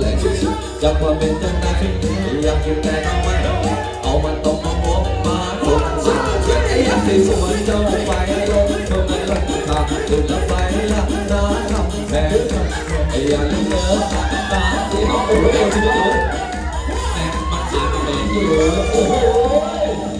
แหละอยากมาเป็นตั้งนาทีอยากกินแต่น้ำมันเอามันต้องมาหัวมาทนสุดท้ายอยากให้สวยเจ้าไปลงเท่านั้นตาตุ่นละไปละตาทำแม่อยากเยอะตาที่มองโอ้ยชุดโอ้แต่มันเจ็บเป็นเยอโอ้ย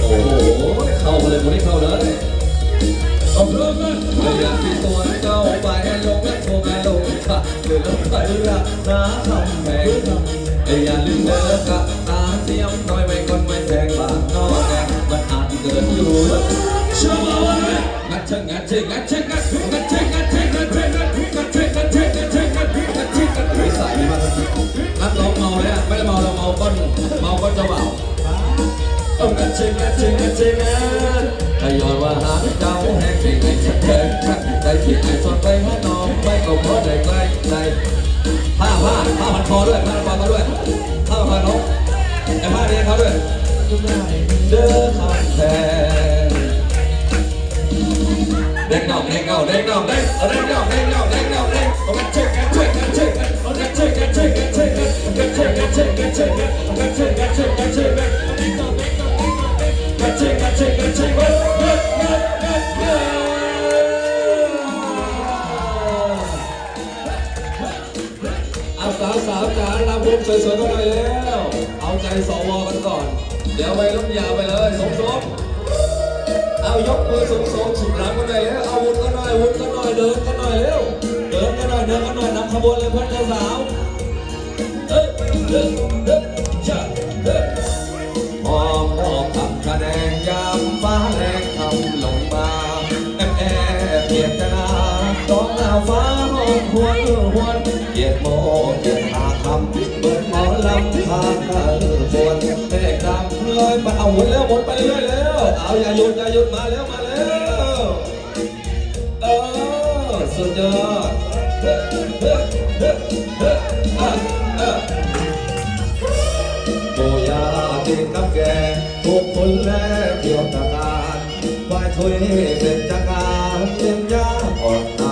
โอ้โหเข้าเลยคนนี้เข้าเลยเอาเริ่มเลยอยากที่ตัวเจ้าไปลงและโทรมาลงค่ะเดินลงไปละน้าทำแม่ทำอย่าลืมเด้อกะตาเสียมน้อยไม่คนไม่แทงบางนอกแดงมันอาจเกิดอยู่เชื่อมาว่างัดเชงงัดเชงงัดเชงงัด ด้วยผ้าละครเาด้วยผ้ายมารเขาไอ้ผ้ารียนเขาด้วยเดินข้ามแพเด็กน้องเด็กเก่าเด็กน้องเด็กเด็กน้อง อาสาวสาวจ๋าลำวงสวยๆกันหน่อยแล้ว เอาใจสวกันก่อน เดี๋ยวไปล้มยาวไปเลยสมสมเอายกมือสมสมฉุดหลังกันหน่อยแล้วเอาวุ้นกันหน่อยวุ้นกันหน่อยเดินกันหน่อยเร็วเดินกันหน่อยเดินกันหน่อยนำขบวนเลยเพื่อนเจ้าสาวเฮ้ยเฮ้ย ลำทางกระลือปวดเด็กดำลอยไปเอาหมุนแล้วหมุนไปเรื่อยแล้ว เอาอย่าหยุดอย่าหยุดมาแล้วมาแล้วเออสุดยอดเฮ้เฮ้เฮ้เฮ้อะอะโบยาติดน้ำแกงทุกคนแลเกี่ยวตะการควายช่วยเป็นจัการเลี้ยงยาอ่อนตา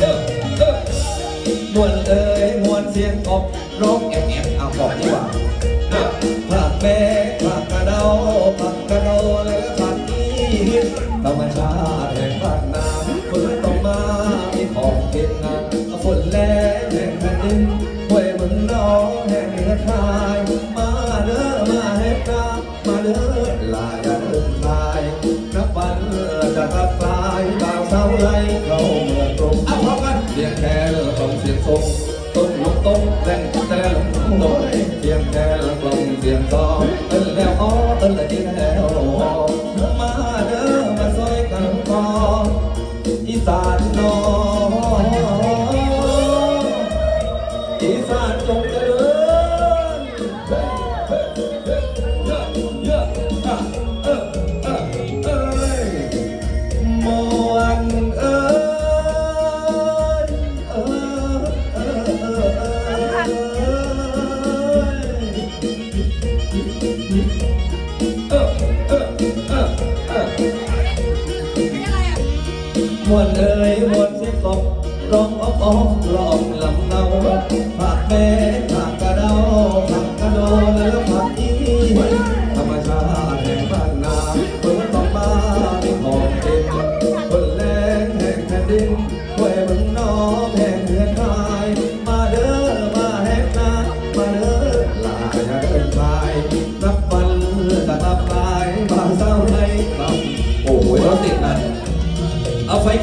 เออเออมวนเอ้ยมวนเสียงกบร้องแอบแอบเอาบอกดีกว่า lại mà đỡ mà hết ca mà đỡ là đã đừng lại các bạn đã gặp lại vào sau đây cầu mưa cùng áo hoa cánh điện khe không xiên sung tung lúc tung lên tè lúc tung đổi điện khe là không xiên gió เออเออเออเออมวนเอ่ยมวนเสียกบร้องอ้อมอ้อมร้องลำเนาผักแม่ผักกระเดาผักกระโดแล้วผักอี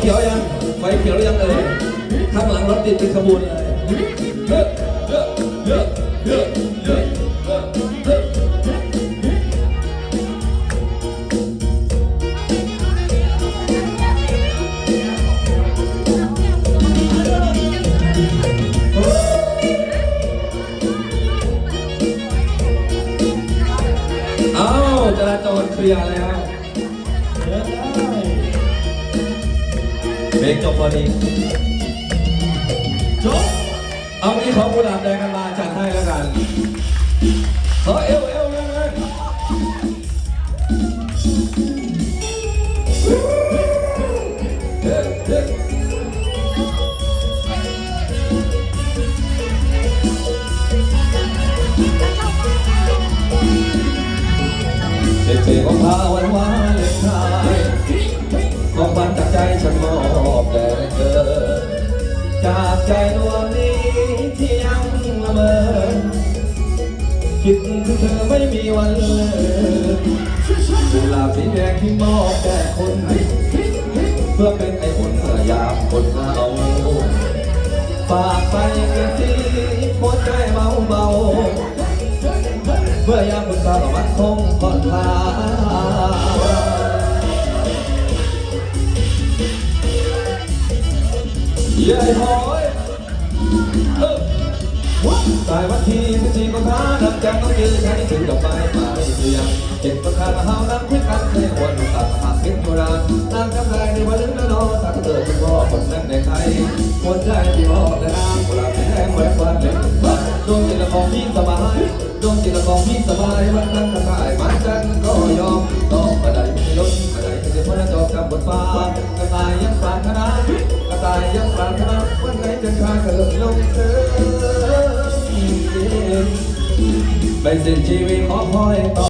ขียวยังไฟเขียวหรือยังเอ่ยข้างหลังรถติดเป็นขบวนเลยเฮ้ยเฮ้ยเฮ้ยเยเฮ้ยเยเฮ้ยเอาจราจรเคลียร์แล้ว ลงจบพอดีจบเอานี้ของกุหลาบแดงกันมาจัดให้แล้วกันขอเอวเอวเลยเลยเฮ้ยเฮ้ยเด็กเพลงของพาวันวานเล็กชาย ของฝันจากใจฉันมอบแด่เธอ จากใจดวงนี้ที่ยังละเมอคิดถึงเธอไม่มีวันเลยกุหลาบสีแดงที่มอบแด่คนเพื่อเป็นไอ้คนเมื่อยามคนเหงาฝากไปเป็นที่หัวใจเบาเบาเมื่อยามคนสาวมันคงผ่อนคลาย เย้ยหอยตายวันที่สิบสี่กุมภาพันธ์จำต้องยืนใช้ถือดอกไม้มาไม่เสียงเจ็บประคาเฮานั้นคุยกันเคยวนตัดหักเป็นโบราณนางกำไรในวันลึกนอนสักเกิดเป็นพ่อคนนั้นในไทยหัวใจที่พ่อแต่นางกุหลาบแดงแหวนวันเล็กบ้านดวงจิตละของพี่สบายดวงจิตละของพี่สบายวันนั้นก็ได้ วันไหนจะขาดเกิดลงเธอไปสิ้นชีวิตขอคอยต่อ